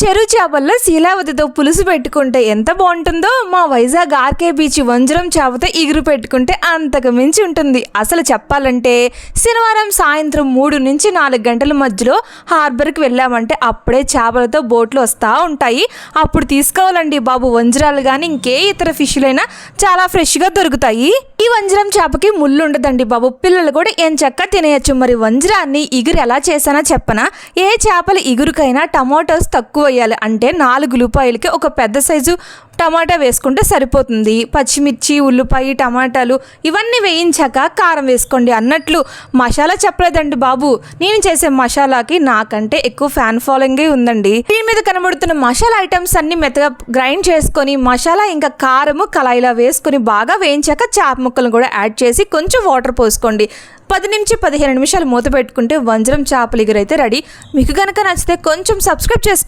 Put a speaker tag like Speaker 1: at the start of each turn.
Speaker 1: చెరువు చేపల్లో శీలావతితో పులుసు పెట్టుకుంటే ఎంత బాగుంటుందో మా వైజాగ్ ఆర్కే బీచ్ వంజరం చేపతో ఇగురు పెట్టుకుంటే అంతకు మించి ఉంటుంది. అసలు చెప్పాలంటే శనివారం సాయంత్రం మూడు నుంచి నాలుగు గంటల మధ్యలో హార్బర్కి వెళ్ళామంటే అప్పుడే చేపలతో బోట్లు వస్తూ ఉంటాయి. అప్పుడు తీసుకోవాలండి బాబు వంజరాలు కానీ ఇంకే ఇతర ఫిష్లైనా చాలా ఫ్రెష్గా దొరుకుతాయి. వంజరం చేపకి ముళ్ళు ఉండదండి బాబు. పిల్లలు కూడా ఏం చక్క తినేయచ్చు. మరి వంజరాన్ని ఇగురు ఎలా చేశానో చెప్పనా? ఏ చేపల ఇగురుకైనా టమాటోస్ తక్కువ వేయాలి అంటే నాలుగు రూపాయలకి ఒక పెద్ద సైజు టమాటా వేసుకుంటే సరిపోతుంది. పచ్చిమిర్చి ఉల్లిపాయ టమాటాలు ఇవన్నీ వేయించాక కారం వేసుకోండి. అన్నట్లు మసాలా చెప్పలేదండి బాబు. నేను చేసే మసాలాకి నాకంటే ఎక్కువ ఫ్యాన్ ఫాలోయింగే ఉందండి. దీని మీద కనబడుతున్న మసాలా ఐటమ్స్ అన్ని మెత్తగా గ్రైండ్ చేసుకొని మసాలా ఇంకా కారము కళాయిలో వేసుకొని బాగా వేయించాక చేప ముక్క ముక్కలను కూడా యాడ్ చేసి కొంచెం వాటర్ పోసుకోండి. పది నుంచి పదిహేను నిమిషాలు మూత పెట్టుకుంటే వంజరం చేపలు ఎగురైతే రెడీ. మీకు కనుక నచ్చితే కొంచెం సబ్స్క్రైబ్ చేసుకోండి